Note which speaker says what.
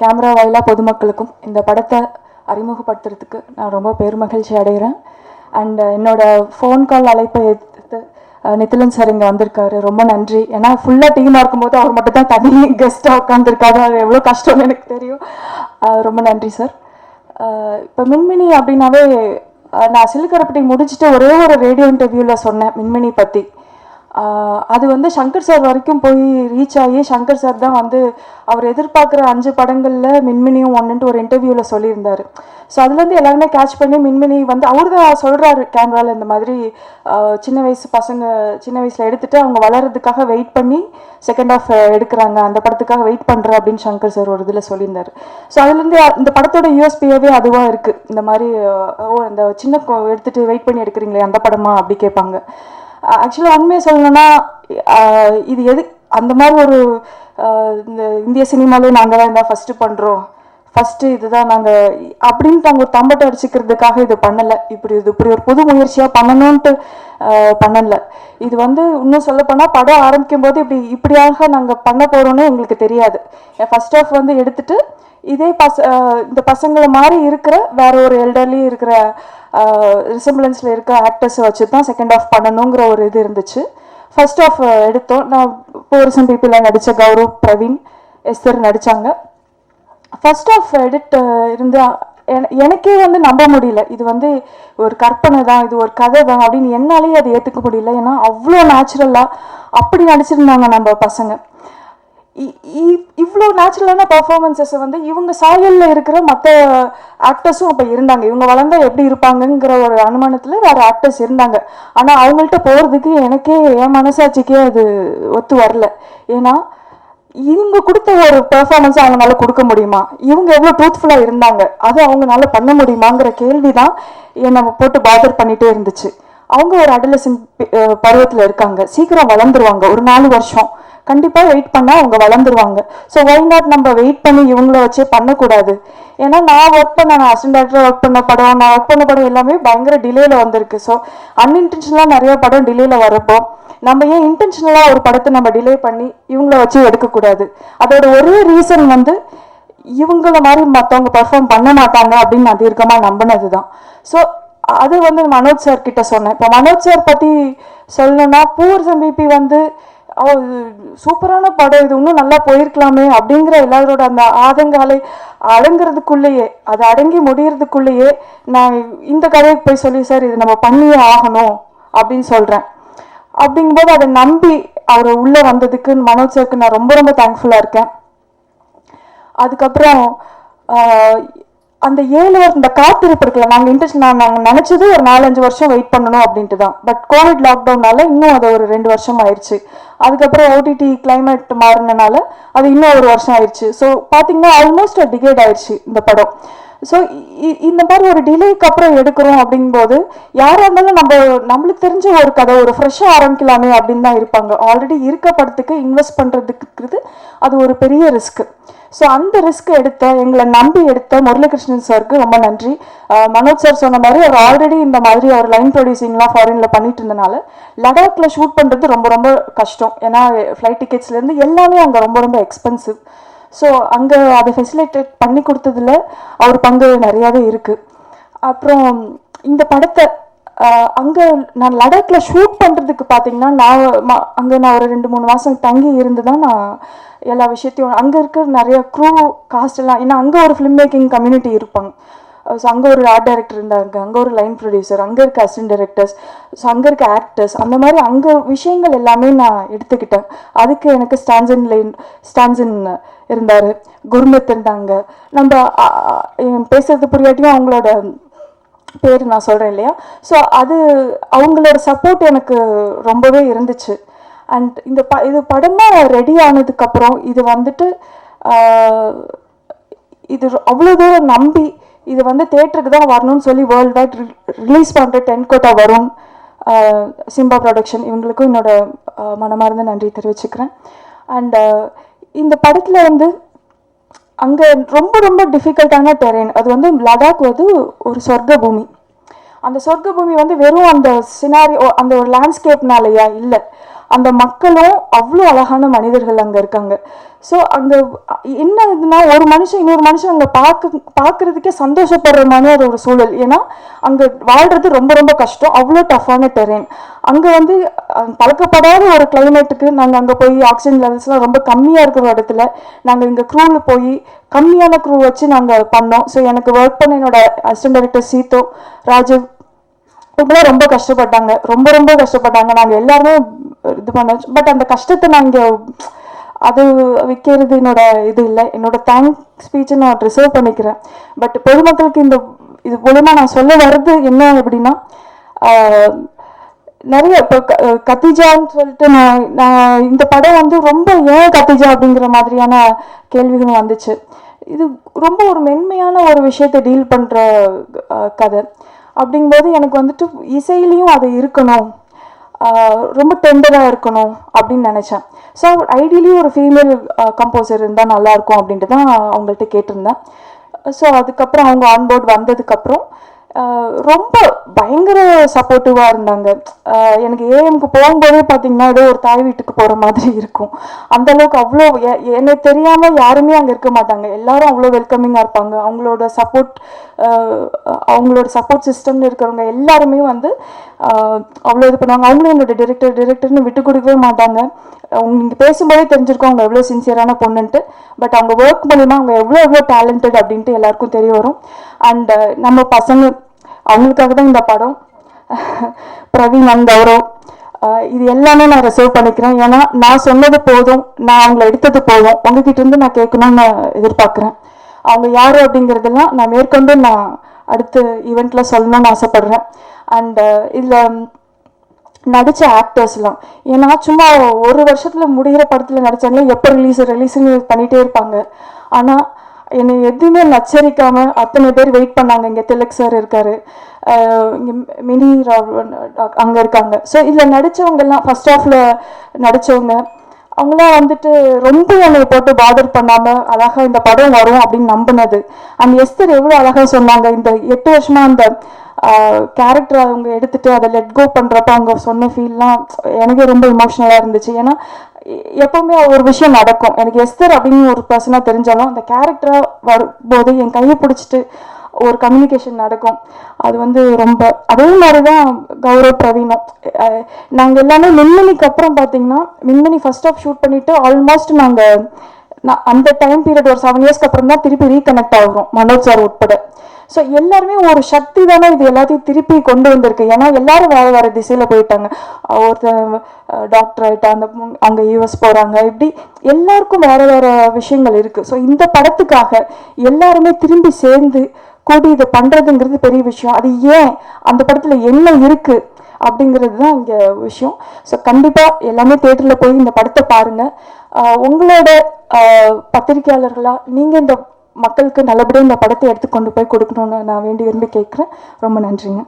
Speaker 1: Camera வாயிலாக பொதுமக்களுக்கும் இந்த படத்தை அறிமுகப்படுத்துறதுக்கு நான் ரொம்ப பெருமகிழ்ச்சி அடைகிறேன். அண்ட் என்னோட ஃபோன் கால் அழைப்பை எடுத்து நித்திலன் சார் இங்கே வந்திருக்காரு. ரொம்ப நன்றி. ஏன்னா ஃபுல்லாக டீமாக இருக்கும்போது அவர் மட்டும் தான் தனி கெஸ்ட்டாக உட்காந்துருக்காரு அது எவ்வளோ கஷ்டம்னு எனக்கு தெரியும். ரொம்ப நன்றி சார் இப்போ மின்மினி அப்படின்னாவே நான் சிலுக்கரப்பட்டி முடிச்சுட்டு ஒரே ஒரு ரேடியோ இன்டர்வியூவில் சொன்னேன் மின்மினி பற்றி அது வந்து சங்கர் சார் வரைக்கும் போய் ரீச் ஆகி சங்கர் சார் தான் வந்து அவர் எதிர்பார்க்குற அஞ்சு படங்களில் மின்மினியும் ஒன்றுன்ட்டு ஒரு இன்டர்வியூவில் சொல்லியிருந்தார். ஸோ அதுலேருந்து எல்லாருமே கேட்ச் பண்ணி மின்மினி வந்து அவர் தான் சொல்கிறாரு கேமராவில் இந்த மாதிரி சின்ன வயசு பசங்க சின்ன வயசில் எடுத்துகிட்டு அவங்க வளர்கிறதுக்காக வெயிட் பண்ணி செகண்ட் ஆஃப் எடுக்கிறாங்க. அந்த படத்துக்காக வெயிட் பண்ணுறேன் அப்படின்னு சங்கர் சார் ஒரு இதில் சொல்லியிருந்தார். ஸோ அதுலேருந்து இந்த படத்தோட யூஎஸ்பியாகவே அதுவாக இருக்குது இந்த மாதிரி ஓ இந்த சின்ன எடுத்துகிட்டு வெயிட் பண்ணி எடுக்கிறீங்களே அந்த படமா அப்படி கேட்பாங்க. ஆக்சுவலாக உண்மையை சொல்லணும்னா இது எது அந்த மாதிரி ஒரு இந்த இந்திய சினிமாலே நாங்கள் தான் இருந்தால் ஃபஸ்ட்டு பண்ணுறோம் ஃபஸ்ட்டு இதுதான் நாங்கள் அப்படின்ட்டு அவங்க ஒரு தம்பட்டை அடிச்சுக்கிறதுக்காக இது பண்ணலை. இப்படி இது இப்படி ஒரு புது முயற்சியாக பண்ணணும்ன்ட்டு பண்ணலை. இது வந்து இன்னும் சொல்லப்போனால் படம் ஆரம்பிக்கும் போது இப்படி இப்படியாக நாங்கள் பண்ண போகிறோன்னு எங்களுக்கு தெரியாது. ஃபர்ஸ்ட் ஆஃப் வந்து எடுத்துட்டு இதே பச இந்த பசங்களை மாதிரி இருக்கிற வேற ஒரு எல்டர்லி இருக்கிற ரிசம்பிளன்ஸில் இருக்க ஆக்டர்ஸை வச்சு தான் செகண்ட் ஆஃப் பண்ணணுங்கிற ஒரு இது இருந்துச்சு. ஃபர்ஸ்ட் ஆஃப் எடுத்தோம். நான் போரிசன் பீப்பிளில் நடித்த கௌரவ் பிரவீன் எஸ்தர் நடித்தாங்க ஃபர்ஸ்ட் ஆஃப் எடிட் இருந்து என- எனக்கே வந்து நம்ப முடியல. இது வந்து ஒரு கற்பனை தான் இது ஒரு கதை தான் அப்படின்னு என்னாலேயே அதை ஏற்றுக்க முடியல. ஏன்னா அவ்வளோ நேச்சுரலாக அப்படி நடிச்சிருந்தாங்க நம்ம பசங்க. இ- இ- இவ்வளோ நேச்சுரலான பர்ஃபார்மன்ஸஸை வந்து இவங்க சாயலில் இருக்கிற மற்ற ஆக்டர்ஸும் அப்போ இருந்தாங்க. இவங்க வளர்ந்தா எப்படி இருப்பாங்கங்கிற ஒரு அனுமானத்தில் வேறு ஆக்டர்ஸ் இருந்தாங்க. ஆனால் அவங்கள்ட்ட போகிறதுக்கு எனக்கே என் மனசாட்சிக்கே அது ஒத்து வரல. ஏன்னா இவங்க கொடுத்த ஒரு பெர்ஃபார்மன்ஸ் அவங்களால கொடுக்க முடியுமா? இவங்க எவ்வளோ ட்ரூத்ஃபுல்லாக இருந்தாங்க? அது அவங்களால பண்ண முடியுமாங்கிற கேள்வி தான் என்னை போட்டு பாதர் பண்ணிகிட்டே இருந்துச்சு. அவங்க ஒரு அடலசன் பருவத்தில் இருக்காங்க. சீக்கிரம் வளர்ந்துருவாங்க. ஒரு நாலு வருஷம். கண்டிப்பாக வெயிட் பண்ணால் அவங்க வளர்ந்துருவாங்க. ஸோ ஒய் நாட் நம்ம வெயிட் பண்ணி இவங்கள வச்சே பண்ணக்கூடாது? ஏன்னா நான் ஒர்க் பண்ண நான் அசிஸ்டன்ட் டேரக்டர் ஒர்க் பண்ண படம் நான் ஒர்க் பண்ண படம் எல்லாமே பயங்கர டிலேல வந்திருக்கு. ஸோ அன்இன்டென்ஷனலாக நிறைய படம் டிலேல வரப்போ நம்ம ஏன் இன்டென்ஷனலாக ஒரு படத்தை நம்ம டிலே பண்ணி இவங்கள வச்சு எடுக்கக்கூடாது? அதோட ஒரே ரீசன் வந்து இவங்கள மாதிரி மற்றவங்க பெர்ஃபார்ம் பண்ண மாட்டாங்க அப்படின்னு நான் தீர்க்கமாக நம்பினது தான் ஸோ அது வந்து மனோஜ் சார் கிட்ட சொன்னேன். இப்போ மனோஜ் சார் பற்றி சொல்லணும்னா பூர் சம்பிபி வந்து சூப்பரான படம். இது இன்னும் நல்லா போயிருக்கலாமே அப்படிங்கிற எல்லாரோட அந்த ஆதங்காலை அடங்குறதுக்குள்ளேயே அது அடங்கி முடியறதுக்குள்ளேயே நான் இந்த கதையை போய் சொல்லி சார் இது நம்ம பண்ணியே ஆகணும் அப்படின்னு சொல்கிறேன் அப்படிங்கும்போது அதை நம்பி அவர் உள்ளே வந்ததுக்கு மனோஜ் சாருக்கு நான் ரொம்ப ரொம்ப தேங்க்ஃபுல்லாக இருக்கேன். அதுக்கப்புறம் அந்த ஏழு வருஷம் இந்த காத்திருப்பு இருக்குல்ல நாங்கள் இன்ட்ரெஸ்ட் நான் நாங்கள் நினச்சது ஒரு நாலஞ்சு வருஷம் வெயிட் பண்ணணும் அப்படின்ட்டு தான். பட் கோவிட் லாக்டவுனால இன்னும் அது ஒரு ரெண்டு வருஷம் ஆயிடுச்சு அதுக்கப்புறம் ஓடிடி கிளைமேட் மாறினனால அது இன்னும் ஒரு வருஷம் ஆயிடுச்சு ஸோ பார்த்தீங்கன்னா ஆல்மோஸ்ட் டிகேட் ஆயிடுச்சு இந்த படம். ஸோ இந்த மாதிரி ஒரு டிலேக்கு அப்புறம் எடுக்கிறோம் அப்படிங்கும்போது யாராக இருந்தாலும் நம்ம நம்மளுக்கு தெரிஞ்ச ஒரு கதை ஒரு ஃப்ரெஷ்ஷாக ஆரம்பிக்கலாமே அப்படின்னு தான் இருப்பாங்க. ஆல்ரெடி இருக்க படத்துக்கு இன்வெஸ்ட் பண்ணுறதுக்குறது அது ஒரு பெரிய ரிஸ்க் ஸோ அந்த ரிஸ்க் எடுத்த எங்களை நம்பி எடுத்த முரளிகிருஷ்ணன் சாருக்கு ரொம்ப நன்றி. மனோஜ் சார் சொன்ன மாதிரி அவர் ஆல்ரெடி இந்த மாதிரி அவர் லைன் ப்ரொடியூசிங்லாம் ஃபாரினில் பண்ணிட்டு இருந்தனால லடாக்ல ஷூட் பண்ணுறது ரொம்ப ரொம்ப கஷ்டம். ஏன்னா ஃப்ளைட் டிக்கெட்ஸ்லேருந்து எல்லாமே அங்கே ரொம்ப ரொம்ப எக்ஸ்பென்சிவ் ஸோ அங்கே அதை ஃபெசிலிட்டேட் பண்ணி கொடுத்ததுல அவர் பங்கு நிறையாவே இருக்குது அப்புறம் இந்த படத்தை அங்கே நான் லடாக்ல ஷூட் பண்ணுறதுக்கு பார்த்தீங்கன்னா நான் அங்கே நான் ஒரு ரெண்டு மூணு மாதம் தங்கி இருந்து தான் நான் எல்லா விஷயத்தையும் அங்கே இருக்கிற நிறைய க்ரூ காஸ்ட் எல்லாம் ஏன்னா அங்கே ஒரு ஃபிலிம் மேக்கிங் கம்யூனிட்டி இருப்பாங்க. ஸோ அங்கே ஒரு ஆர்ட் டைரக்டர் இருந்தாங்க அங்கே ஒரு லைன் ப்ரொடியூசர் அங்கே இருக்க அசிஸ்டன்ட் டைரக்டர்ஸ் ஸோ அங்கே இருக்க ஆக்டர்ஸ் அந்த மாதிரி அங்கே விஷயங்கள் எல்லாமே நான் எடுத்துக்கிட்டேன். அதுக்கு எனக்கு ஸ்டான்சன் லைன் ஸ்டான்சன் இருந்தார். குருமத் இருந்தாங்க நம்ம பேசுறது புரியாட்டியும் அவங்களோட பேர் நான் சொல்கிறேன் இல்லையா? ஸோ அது அவங்களோட சப்போர்ட் எனக்கு ரொம்பவே இருந்துச்சு. அண்ட் இந்த ப இது படமாக ரெடி ஆனதுக்கப்புறம் இது வந்துட்டு இது அவ்வளோ தூரம் நம்பி இது வந்து தேட்டருக்கு தான் வரணும்னு சொல்லி வேர்ல்டு வைட் ரிலீஸ் பண்ணுற டென் கோட்டா வரும் சிம்பா ப்ரொடக்ஷன் இவங்களுக்கும் என்னோட மனமார்ந்த நன்றி தெரிவிச்சுக்கிறேன். அண்ட் இந்த படத்தில் வந்து அங்கே ரொம்ப ரொம்ப டிஃபிகல்ட்டான டெரெயின் அது வந்து லடாக் வந்து ஒரு சொர்க்க பூமி அந்த சொர்க்க பூமி வந்து வெறும் அந்த சினாரி அந்த ஒரு லேண்ட்ஸ்கேப்னாலயா இல்லை. அந்த மக்களும் அவ்வளோ அழகான மனிதர்கள் அங்கே இருக்காங்க. ஸோ அங்கே என்ன இதுனா ஒரு மனுஷன் இன்னொரு மனுஷன் அங்கே பார்க்க பார்க்குறதுக்கே சந்தோஷப்படுற மாதிரி அது ஒரு சூழல். ஏன்னா அங்கே வாழ்கிறது ரொம்ப ரொம்ப கஷ்டம். அவ்வளோ டஃப்பான டெரெயின் அங்கே வந்து பழக்கப்படாத ஒரு கிளைமேட்டுக்கு நாங்கள் அங்கே போய் ஆக்சிஜன் லெவல்ஸ்லாம் ரொம்ப கம்மியாக இருக்கிற இடத்துல நாங்கள் இங்கே க்ரூவில் போய் கம்மியான க்ரூ வச்சு நாங்கள் பண்ணோம். ஸோ எனக்கு ஒர்க் பண்ண என்னோட அசிஸ்டன்ட் டைரக்டர் சீதோ ராஜீவ் இவங்களாம் ரொம்ப கஷ்டப்பட்டாங்க. ரொம்ப ரொம்ப கஷ்டப்பட்டாங்க. நாங்கள் எல்லாருமே இது பண்ண பட் அந்த கஷ்டத்தை நான் இங்கே அது விற்கிறது என்னோட இது இல்லை. என்னோட தேங்க் ஸ்பீச்சை நான் ரிசர்வ் பண்ணிக்கிறேன். பட் பொதுமக்களுக்கு இந்த இது மூலயமா நான் சொல்ல வர்றது என்ன அப்படின்னா நிறைய இப்போ க- கத்திஜான்னு சொல்லிட்டு நான் நான் இந்த படம் வந்து ரொம்ப ஏன் கத்திஜா அப்படிங்கிற மாதிரியான கேள்விகளும் வந்துச்சு. இது ரொம்ப ஒரு மென்மையான ஒரு விஷயத்தை டீல் பண்ணுற கதை. அப்படிங்கும்போது எனக்கு வந்துட்டு இசையிலையும் அது இருக்கணும். ரொம்ப டெண்டராக இருக்கணும் அப்படின்னு நினச்சேன். ஸோ ஐடியலி ஒரு ஃபீமேல் கம்போசர் இருந்தால் நல்லாயிருக்கும் அப்படின்ட்டு தான் அவங்கள்ட்ட கேட்டிருந்தேன். ஸோ அதுக்கப்புறம் அவங்க ஆன்போர்ட் வந்ததுக்கப்புறம் ரொம்ப பயங்கர சப்போர்ட்டிவாக இருந்தாங்க. எனக்கு ஏஎம்க்கு போகும்போதே பார்த்தீங்கன்னா ஏதோ ஒரு தாய் வீட்டுக்கு போகிற மாதிரி இருக்கும். அந்த அளவுக்கு அவ்வளோ என்னை எனக்கு தெரியாமல் யாருமே அங்கே இருக்க மாட்டாங்க. எல்லாரும் அவ்வளோ வெல்கமிங்காக இருப்பாங்க. அவங்களோட சப்போர்ட் அவங்களோட சப்போர்ட் சிஸ்டம்னு இருக்கிறவங்க எல்லாருமே வந்து அவ்வளோ இது பண்ணுவாங்க. அவங்களும் என்னோட டிரெக்டர் டிரெக்டர்னு விட்டு கொடுக்கவே மாட்டாங்க. அவங்க நீங்கள் பேசும்போதே தெரிஞ்சிருக்கோம் அவங்க எவ்வளோ சின்சியரான பொண்ணுன்ட்டு. பட் அவங்க ஒர்க் மூலிமா அவங்க எவ்வளோ எவ்வளோ டேலண்டட் அப்படின்ட்டு எல்லாருக்கும் தெரிய வரும். அண்ட் நம்ம பசங்க அவங்களுக்காக தான் இந்த படம். பிரவீன் அண்ட் கௌரவ் இது எல்லாமே நான் ரிசர்வ் பண்ணிக்கிறேன். ஏன்னா நான் சொன்னது போதும் நான் அவங்கள எடுத்தது போதும். உங்ககிட்ட இருந்து நான் கேட்கணும்னு எதிர்பார்க்குறேன். அவங்க யார் அப்படிங்கிறதெல்லாம் நான் மேற்கொண்டு நான் அடுத்த ஈவெண்ட்ல சொல்லணும்னு ஆசைப்படுறேன். அண்டு இதில் நடித்த ஆக்டர்ஸ்லாம் ஏன்னா சும்மா ஒரு வருஷத்தில் முடிகிற படத்தில் நடித்தாங்களே எப்போ ரிலீஸ் ரிலீஸ்னு பண்ணிகிட்டே இருப்பாங்க. ஆனால் என்னை எதுவுமே நச்சரிக்காமல் அத்தனை பேர் வெயிட் பண்ணாங்க. இங்கே திலக் சார் இருக்கார். இங்கே மினி ராவ் அங்கே இருக்காங்க. ஸோ இதில் நடித்தவங்கெல்லாம் எல்லாம் ஆஃபில் நடித்தவங்க நடிச்சவங்க அவங்களாம் வந்துட்டு ரொம்ப என்னை போட்டு பாதர் பண்ணாமல் அழகாக இந்த படம் வரும் அப்படின்னு நம்பினது. அந்த எஸ்தர் எவ்வளோ அழகாக சொன்னாங்க இந்த எட்டு வருஷமாக அந்த கேரக்டர் அவங்க எடுத்துட்டு அதை லெட் கோ பண்ணுறப்ப அவங்க சொன்ன ஃபீல்லாம் எனக்கே ரொம்ப இமோஷனலாக இருந்துச்சு. ஏன்னா எப்பவுமே ஒரு விஷயம் நடக்கும். எனக்கு எஸ்தர் அப்படின்னு ஒரு பர்சனாக தெரிஞ்சாலும் அந்த கேரக்டராக வரும்போது என் கையை பிடிச்சிட்டு ஒரு கம்யூனிகேஷன் நடக்கும். அது வந்து ரொம்ப அதே மாதிரி தான் கௌரவ பிரவீனம் நாங்கள் எல்லாமே மின்மினிக்கு அப்புறம் பார்த்தீங்கன்னா மின்மினி ஃபர்ஸ்ட் ஆஃப் ஷூட் பண்ணிவிட்டு ஆல்மோஸ்ட் நாங்கள் நான் அந்த டைம் பீரியட் ஒரு செவன் இயர்ஸ்க்கு அப்புறம் தான் திருப்பி ரீகனெக்ட் ஆகிறோம் மனோஜ் சார் உட்பட. ஸோ எல்லாருமே ஒரு சக்தி தானே இது எல்லாத்தையும் திருப்பி கொண்டு வந்திருக்கு. ஏன்னா எல்லாரும் வேற வேற திசையில போயிட்டாங்க. ஒருத்தர் டாக்டர் ஆகிட்டா அந்த அவங்க யூஎஸ் போறாங்க இப்படி எல்லாருக்கும் வேற வேற விஷயங்கள் இருக்கு. ஸோ இந்த படத்துக்காக எல்லாருமே திரும்பி சேர்ந்து கூடி இதை பண்ணுறதுங்கிறது பெரிய விஷயம். அது ஏன் அந்த படத்தில் என்ன இருக்குது அப்படிங்கிறது தான் இங்கே விஷயம். ஸோ கண்டிப்பாக எல்லாமே தேட்டரில் போய் இந்த படத்தை பாருங்கள் உங்களோட பத்திரிகையாளர்களாக நீங்கள் இந்த மக்களுக்கு நல்லபடியாக இந்த படத்தை எடுத்து கொண்டு போய் கொடுக்கணும்னு நான் வேண்டி விரும்பி கேட்குறேன். ரொம்ப நன்றிங்க.